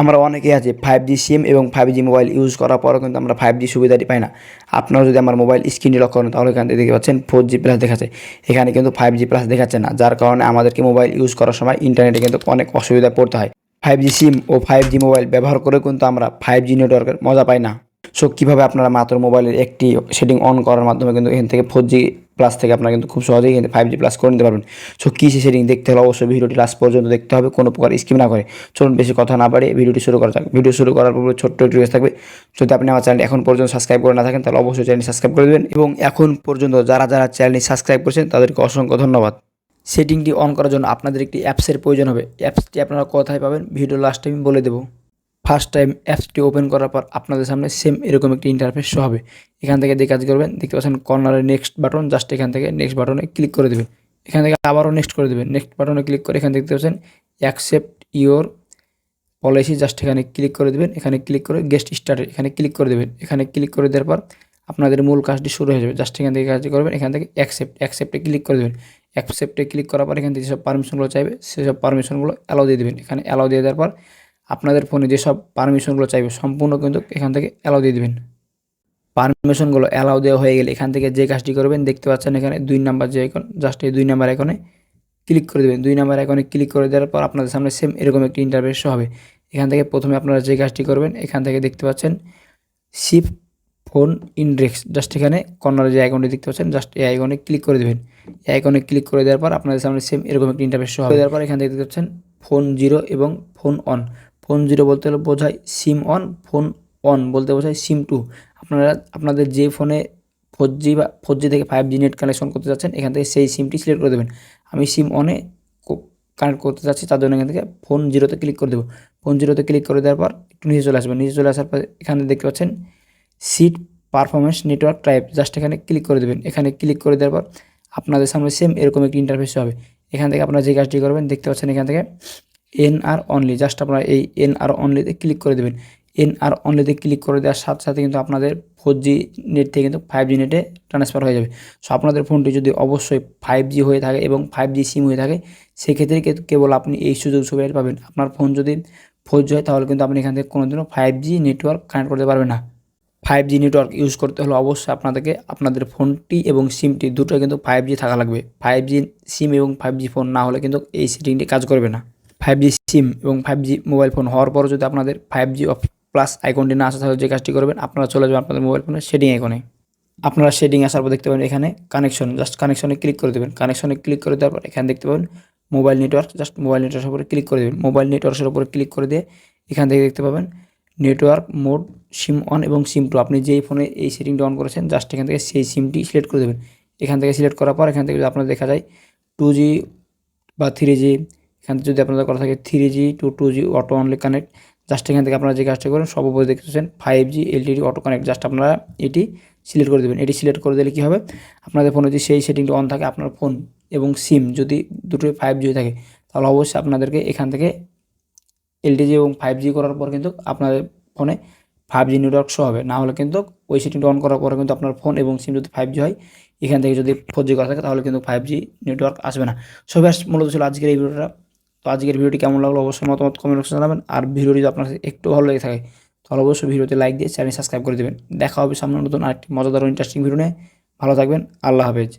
আমরা অনেকেই আছে ফাইভ জি সিম এবং ফাইভ জি মোবাইল ইউজ করার পরও কিন্তু আমরা ফাইভ জি সুবিধাটি পাই না। আপনারা যদি আমার মোবাইল স্ক্রিনটি লক্ষ্য করেন, তাহলে এখান থেকে দেখতে পাচ্ছেন ফোর জি প্লাস দেখাচ্ছে। এখানে কিন্তু ফাইভ জি প্লাস দেখাচ্ছে না, যার কারণে আমাদেরকে মোবাইল ইউজ করার সময় ইন্টারনেটে কিন্তু অনেক অসুবিধায় পড়তে হয়। ফাইভ জি সিম ও ফাইভ জি মোবাইল ব্যবহার করে কিন্তু আমরা ফাইভ জি নেটওয়ার্কের মজা পাই না। সো কীভাবে আপনারা মাত্র মোবাইলের একটি সেটিং অন করার মাধ্যমে কিন্তু এখান থেকে ফোর জি প্লাস থেকে আপনারা কিন্তু খুব সহজেই কিন্তু ফাইভ জি প্লাস করে নিতে পারবেন। সো কী সে সেটিং দেখতে হলে অবশ্যই ভিডিওটি লাস্ট পর্যন্ত দেখতে হবে, কোনো প্রকার স্কিম না করে। চলুন বেশি কথা না বাড়িয়ে ভিডিওটি শুরু করা যাক। ভিডিও শুরু করার পূর্বে ছোট্ট একটি থাকবে, যদি আপনি আমার চ্যানেল এখন পর্যন্ত সাবস্ক্রাইব করে না থাকেন, তাহলে অবশ্যই চ্যানেল সাবস্ক্রাইব করে দেবেন এবং এখন পর্যন্ত যারা যারা চ্যানেলটি সাবস্ক্রাইব করেছেন, তাদেরকে অসংখ্য ধন্যবাদ। সেটিংটি অন করার জন্য আপনাদের একটি অ্যাপসের প্রয়োজন হবে। অ্যাপসটি আপনারা কোথায় পাবেন? ভিডিও লাস্ট টাইম বলে দেবো। ফার্স্ট টাইম অ্যাপসটি ওপেন করার পর আপনাদের সামনে সেম এরকম একটি ইন্টারফেস শো হবে। এখান থেকে যে কাজ করবেন, দেখতে পাচ্ছেন কর্নারে নেক্সট বাটন জাস্ট এখান থেকে নেক্সট বাটনে ক্লিক করে দেবেন। এখান থেকে আবারও নেক্সট করে দেবেন। নেক্সট বাটনে ক্লিক করে এখানে দেখতে পাচ্ছেন অ্যাকসেপ্ট ইওর পলিসি জাস্ট এখানে ক্লিক করে দেবেন। এখানে ক্লিক করে গেস্ট স্টার্টে এখানে ক্লিক করে দেবেন। এখানে ক্লিক করে দেওয়ার পর আপনাদের মূল কাজটি শুরু হয়ে যাবে। জাস্ট এখান থেকে কাজটি করবেন, এখান থেকে অ্যাকসেপ্ট অ্যাকসেপ্টে ক্লিক করে দেবেন। অ্যাকসেপ্টে ক্লিক করার পর এখান থেকে যেসব পারমিশনগুলো চাইবে, সেসব পারমিশনগুলো অ্যালাউ দিয়ে দেবেন। এখানে অ্যালাউ দিয়ে দেওয়ার পর আপনাদের ফোনে যেসব পারমিশনগুলো চাইবে, সম্পূর্ণ কিন্তু এখান থেকে অ্যালাউ দিয়ে দেবেন। পারমিশনগুলো অ্যালাউ দেওয়া হয়ে গেলে এখান থেকে যে কাজটি করবেন, দেখতে পাচ্ছেন এখানে দুই নাম্বার যে আইকন জাস্ট এই দুই নাম্বার আইকনে ক্লিক করে দেবেন। দুই নাম্বার আইকনে ক্লিক করে দেওয়ার পর আপনাদের সামনে সেম এরকম একটি ইন্টারভেস হবে। এখান থেকে প্রথমে আপনারা যে কাজটি করবেন, এখান থেকে দেখতে পাচ্ছেন শিপ ফোন ইন্ডেক্স জাস্ট এখানে কর্নারে যে আইকনটি দেখতে পাচ্ছেন জাস্ট এই আইকনে ক্লিক করে দেবেন। এই আইকনে ক্লিক করে দেওয়ার পর আপনাদের সামনে সেম এরকম একটি ইন্টারভেস হবে। দেওয়ার পর এখান থেকে দেখতে পাচ্ছেন ফোন জিরো এবং ফোন অন ফোন জিরো বলতে হলে বোঝায় সিম অন, ফোন অন বলতে বোঝায় সিম টু। আপনারা, আপনাদের যে ফোনে ফোর জি বা ফোর জি থেকে ফাইভ জি নেট কানেকশন করতে যাচ্ছেন, এখান থেকে সেই সিমটি সিলেক্ট করে দেবেন। আমি সিম অনে কানেক্ট করতে চাচ্ছি তার জন্য এখান থেকে ফোন জিরোতে ক্লিক করে দেবো। ফোন জিরোতে ক্লিক করে দেওয়ার পর একটু নিচে চলে আসবেন। নিচে চলে আসার পর এখানে দেখতে পাচ্ছেন set performance network type just এখানে ক্লিক করে দেবেন। এখানে ক্লিক করে দেওয়ার পর আপনাদের সামনে সেম এরকম একটি ইন্টারফেস হবে। এখান থেকে আপনারা যে কাজটি করবেন, দেখতে পাচ্ছেন এখান থেকে এন আর অনলি জাস্ট আপনারা এই এন আর অনলিতে ক্লিক করে দেবেন। এন আর অনলিতে ক্লিক করে দেওয়ার সাথে সাথে কিন্তু আপনাদের ফোর জি নেট থেকে কিন্তু ফাইভ জি নেটে ট্রান্সফার হয়ে যাবে। সো আপনাদের ফোনটি যদি অবশ্যই ফাইভ জি হয়ে থাকে এবং ফাইভ জি সিম হয়ে থাকে, সেক্ষেত্রে কেবল আপনি এই সুযোগ সুবিধাটা পাবেন। আপনার ফোন যদি ফোর জি হয়, তাহলে কিন্তু আপনি এখান থেকে কোনোদিনও ফাইভ জি নেটওয়ার্ক কানেক্ট করতে পারবেন না। ফাইভ জি নেটওয়ার্ক ইউজ করতে হলে অবশ্যই আপনাদেরকে আপনাদের ফোনটি এবং সিমটি দুটো কিন্তু ফাইভ জি থাকা লাগবে। ফাইভ জি সিম এবং ফাইভ জি ফোন না হলে কিন্তু এই সেটিংটি কাজ করবে না। ফাইভ জি সিম এবং ফাইভ জি মোবাইল ফোন হওয়ার পরও যদি আপনাদের ফাইভ জি অফ প্লাস আইকনটি না আসে, তাহলে যে কাজটি করবেন, আপনারা চলে যাবেন আপনাদের মোবাইল ফোনের সেটিং আইকনে আপনারা শেডিং আসার পর দেখতে পাবেন এখানে কানেকশন জাস্ট কানেকশনে ক্লিক করে দেবেন। কানেকশনে ক্লিক করে দেওয়ার পর এখানে দেখতে পাবেন মোবাইল নেটওয়ার্ক জাস্ট মোবাইল নেটওয়ার্কের উপরে ক্লিক করে দেবেন। মোবাইল নেটওয়ার্কের উপরে ক্লিক করে দিয়ে এখান থেকে দেখতে পাবেন নেটওয়ার্ক মোড সিম অন এবং সিম টু আপনি যেই ফোনে এই সেটিংটা অন করেছেন জাস্ট এখান থেকে সেই সিমটি সিলেক্ট করে দেবেন। এখান থেকে সিলেক্ট করার পর এখান থেকে যদি আপনার দেখা যায় টু জি বা থ্রি জি এখান থেকে যদি আপনাদের করা থাকে three G to two G auto only connect just এখান থেকে আপনারা যে কাজটা করেন সব উপরে দেখতে পাচ্ছেন five G LTD auto connect just আপনারা এটি সিলেক্ট করে দেবেন। এটি সিলেক্ট করে দিলে কী হবে? আপনাদের ফোনে যদি সেই সেটিংটা অন থাকে, আপনার ফোন এবং সিম যদি দুটোই ফাইভ জি থাকে, তাহলে অবশ্যই আপনাদেরকে এখান থেকে এলটিজি এবং ফাইভ জি করার পর কিন্তু আপনাদের ফোনে ফাইভ জি নেটওয়ার্ক শো হবে। না হলে কিন্তু ওই সেটিংটা অন করার পরে কিন্তু আপনার ফোন এবং সিম যদি ফাইভ জি হয়, এখান থেকে যদি ফোর জি করা থাকে, তাহলে কিন্তু ফাইভ জি নেটওয়ার্ক আসবে না। সো ব্যাস মূলত ছিল আজকের এই ভিডিওটা। আজকের ভিডিওটি কেমন লাগল অবশ্যই মতামত কমেন্ট বক্সে জানাবেন। আর ভিডিওটি যদি আপনার একটু ভালো লেগে থাকে, তাহলে অবশ্যই ভিডিওতে লাইক দিয়ে চ্যানেল সাবস্ক্রাইব করে দেবেন। দেখা হবে সামনে নতুন আরেকটি মজাদার ইন্টারেস্টিং ভিডিও নিয়ে। ভালো থাকবেন, আল্লাহ হাফেজ।